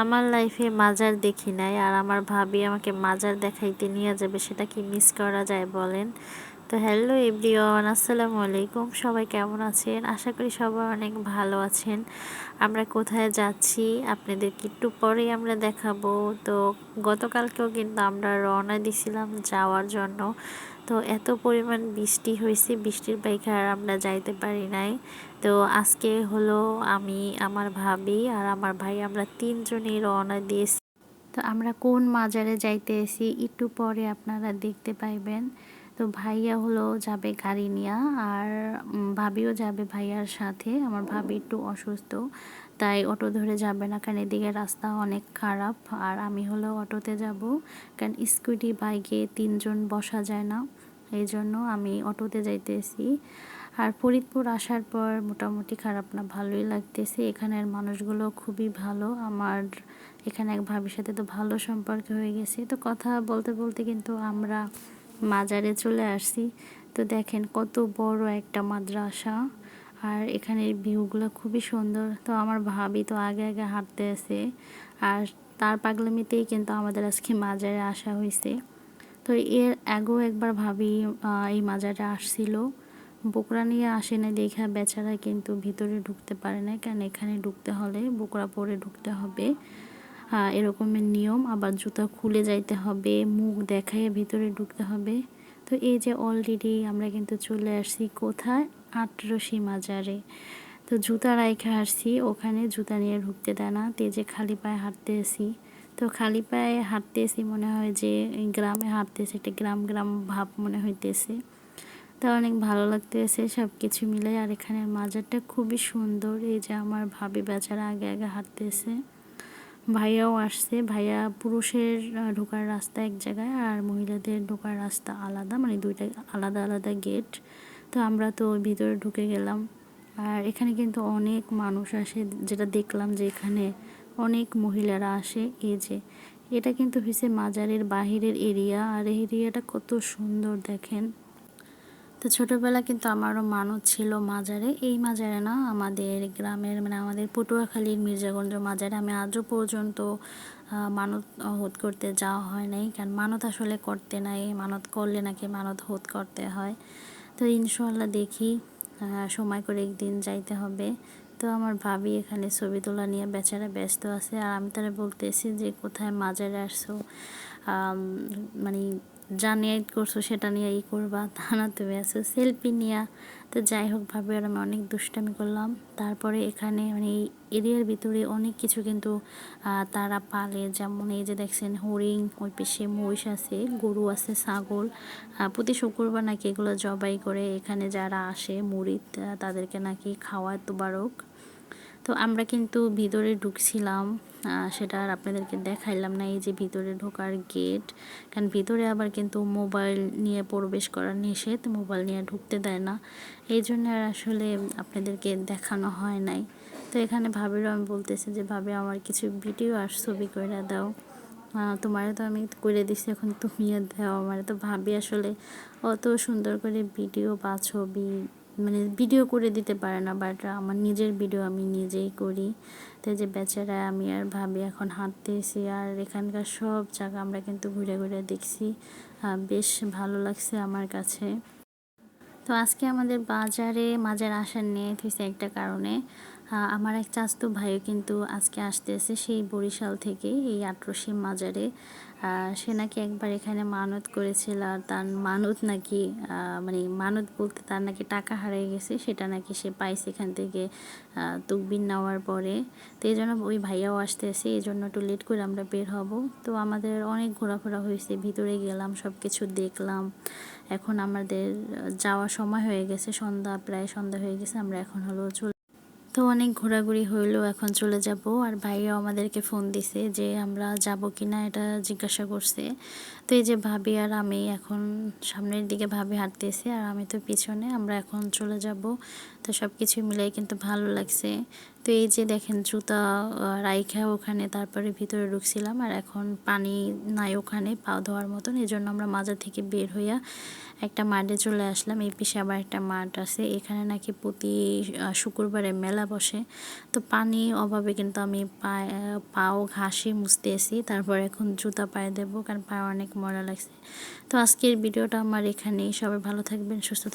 আমার লাইফে মাজার দেখি নাই আর আমার ভাবি আমাকে মাজার দেখাইতে নিয়ে যাবে, সেটা কি মিস করা যায় বলেন? তো হ্যালো এভরিওয়ান, আসসালামু আলাইকুম। সবাই কেমন আছেন? আশা করি সবাই অনেক ভালো আছেন। আমরা কোথায় যাচ্ছি? আপনাদেরকে একটু পরেই আমরা দেখাবো। তো গতকালকেও কিন্তু আমরা রওনা দিছিলাম যাওয়ার জন্য। তো এত পরিমাণ বৃষ্টি হয়েছে, বৃষ্টির বাইকে আর আমরা যাইতে পারি নাই। তো আজকে হলো আমি, আমার ভাবি আর আমার ভাই আমরা তিনজনই রওনা দিয়েছি। তো আমরা কোন মাজারে যাইতে এসি একটু পরে আপনারা দেখতে পাইবেন। তো ভাইয়া হলো যাবে গাড়ি নিয়ে আর ভাবিও যাবে ভাইয়ার সাথে। আমার ভাবি একটু অসুস্থ, তাই অটো ধরে যাবে না কারণ এদিকে রাস্তা অনেক খারাপ। আর আমি হলো অটোতে যাব কারণ স্কুটি, বাইকে তিনজন বসা যায় না, এই জন্য আমি অটোতে যাইতেছি। আর ফরিদপুর আসার পর মোটামুটি খারাপ না, ভালোই লাগতেছে। এখানের মানুষগুলো খুবই ভালো। আমার এখানে এক ভাবির সাথে তো ভালো সম্পর্ক হয়ে গেছে। তো কথা বলতে বলতে কিন্তু আমরা মাজারে চলে আসছি। তো দেখেন কত বড় একটা মাদ্রাসা। আর এখানের ভিউগুলো খুবই সুন্দর। তো আমার ভাবি তো আগে আগে হাঁটতে আছে আর তার পাগলামিতেই কিন্তু আমাদের আজকে মাজারে আসা হয়েছে। তো এর আগেও একবার ভাবি এই মাজারে আসছিল। বোকরা নিয়ে আসে না দেখা, বেচারা কিন্তু ভিতরে ঢুকতে পারে না কেন এখানে ঢুকতে হলে বোকরা পরে ঢুকতে হবে। এরকমের নিয়ম। আবার জুতা খুলে যাইতে হবে, মুখ দেখায় ভিতরে ঢুকতে হবে। তো এই যে অলরেডি আমরা কিন্তু চলে আসছি কোথায়? আটরশি মাজারে। তো জুতা রাইখে আসছি, ওখানে জুতা নিয়ে ঢুকতে দেয় না। তে যে খালি পায়ে হাঁটতে আসি তো খালি পায়ে হাঁটতেছি মনে হয় যে গ্রামে হাঁটতেছে, একটা গ্রাম গ্রাম ভাব মনে হইতেছে। তা অনেক ভালো লাগতেছে সব কিছু মিলে আর এখানের মাজারটা খুবই সুন্দর। এই যে আমার ভাবি বেচারা আগে আগে হাঁটতেছে। ভাইয়াও আসছে। ভাইয়া পুরুষের ঢোকার রাস্তা এক জায়গায় আর মহিলাদের ঢোকার রাস্তা আলাদা মানে দুইটা আলাদা আলাদা গেট তো আমরা তো ভিতরে ঢুকে গেলাম। আর এখানে কিন্তু অনেক মানুষ আসে, যেটা দেখলাম যে এখানে অনেক মহিলারা আসে। এই যে, এটা কিন্তু হয়েছে মাজারের বাহিরের এরিয়া আর এরিয়াটা কত সুন্দর দেখেন। তো ছোটোবেলা কিন্তু আমারও মানত ছিল মাজারে। এই মাজারে না আমাদের গ্রামের মানে আমাদের পটুয়াখালীর মির্জাগঞ্জ মাজারে আমি আজও পর্যন্ত মানত হোদ করতে যাওয়া হয় নাই। কারণ মানত আসলে করতে নাই, মানত করলে নাকি মানত হোদ করতে হয়। তো ইনশাল্লাহ দেখি সময় করে একদিন যাইতে হবে। তো আমার ভাবি এখানে ছবি তোলা নিয়ে বেচারা ব্যস্ত আছে। আর আমি তারা বলতেছি যে, কোথায় মাজারে আসছো? মানে যা নিয়ে করছ, সেটা নিয়ে ই করবা, তা না, তুমি আছো সেলফি নিয়ে। তো যাই হোক ভাবে আমি অনেক দুষ্টামি করলাম। তারপরে এখানে মানে এই এরিয়ার ভিতরে অনেক কিছু কিন্তু তারা পালে। যেমন এই যে দেখছেন হরিণ, ওই পেশে মহিষ আছে, গরু আছে, ছাগল। প্রতি শুক্রবার নাকি এগুলো জবাই করে এখানে যারা আসে মুড়িদ তাদেরকে নাকি খাওয়ায় তোবারক। তো আমরা কিন্তু ভিতরে ঢুকছিলাম সেটা আর আপনাদেরকে দেখাইলাম না, এই যে ভিতরে ঢোকার গেট কারণ ভিতরে আবার কিন্তু মোবাইল নিয়ে প্রবেশ করা নিষেধ মোবাইল নিয়ে ঢুকতে দেয় না। এই জন্য আর আসলে আপনাদেরকে দেখানো হয় নাই। তো এখানে ভাবিরও আমি বলতেছি যে, ভাবে, আমার কিছু ভিডিও আর ছবি করে দাও। তোমার তো আমি করে দিছি, এখন তুমিও দাও। আমার তো ভাবি আসলে অত সুন্দর করে ভিডিও বা ছবি মানে ভিডিও করে দিতে পারে না বাট আমার নিজের ভিডিও আমি নিজেই করি। তো যে বেচারা, আমি আর ভাবি এখন হাঁটতেছি, আর এখানকার সব জায়গা আমরা কিন্তু ঘুরে ঘুরে দেখছি। বেশ ভালো লাগছে আমার কাছে। তো আজকে আমাদের বাজারে, মাজার আসার নিয়ে হয়েছে একটা কারণে। আমার এক চাস্তু ভাইও কিন্তু আজকে আসতেছে সেই বরিশাল থেকে, এই আটরশি মাজারে। সে নাকি একবার এখানে মানত করেছিল আর তার মানত নাকি মানে মানত বলতে তার নাকি টাকা হারিয়ে গেছে, সেটা নাকি সে পাইছে এখান থেকে তুকবিন নেওয়ার পরে। তো এই জন্য ওই ভাইয়াও আসতেছে, এই জন্য একটু লেট করে আমরা বের হব। তো আমাদের অনেক ঘোরাফেরা হয়েছে, ভিতরে গেলাম সব কিছু দেখলাম। এখন আমাদের যাওয়ার সময় হয়ে গেছে, সন্ধ্যা, প্রায় সন্ধ্যা হয়ে গেছে, আমরা এখন হলো চলে তো অনেক ঘোরাঘুরি হইল, এখন চলে যাব। আর ভাইয়াও আমাদেরকে ফোন দিছে যে আমরা যাব কি না এটা জিজ্ঞাসা করছে। তো এই যে ভাবি আর আমি এখন সামনের দিকে ভাবি হাঁটতেছি আর আমি তো পিছনে, আমরা এখন চলে যাব। তো সব কিছু মিলাই কিন্তু ভালো লাগছে। তো এই যে দেখেন জুতা রাইখা ওখানে, তারপরে ভিতরে ঢুকছিলাম আর এখন পানি নাই ওখানে, পা ধোয়ার মতন। এই জন্য আমরা মাজার থেকে বের হইয়া একটা মাঠে চলে আসলাম। এই পিছে আবার একটা মাঠ আছে। এখানে নাকি প্রতি শুক্রবারে মেলা বসে। তো পানি অভাবে কিন্তু আমি পাও ঘাসে মুছতেছি। তারপর এখন জুতা পায়ে দেবো, কারণ পায়ে অনেক মরা লাগছে। তো আজকের ভিডিওটা আমার এখানেই। সবাই ভালো থাকবেন, সুস্থ থাকবেন।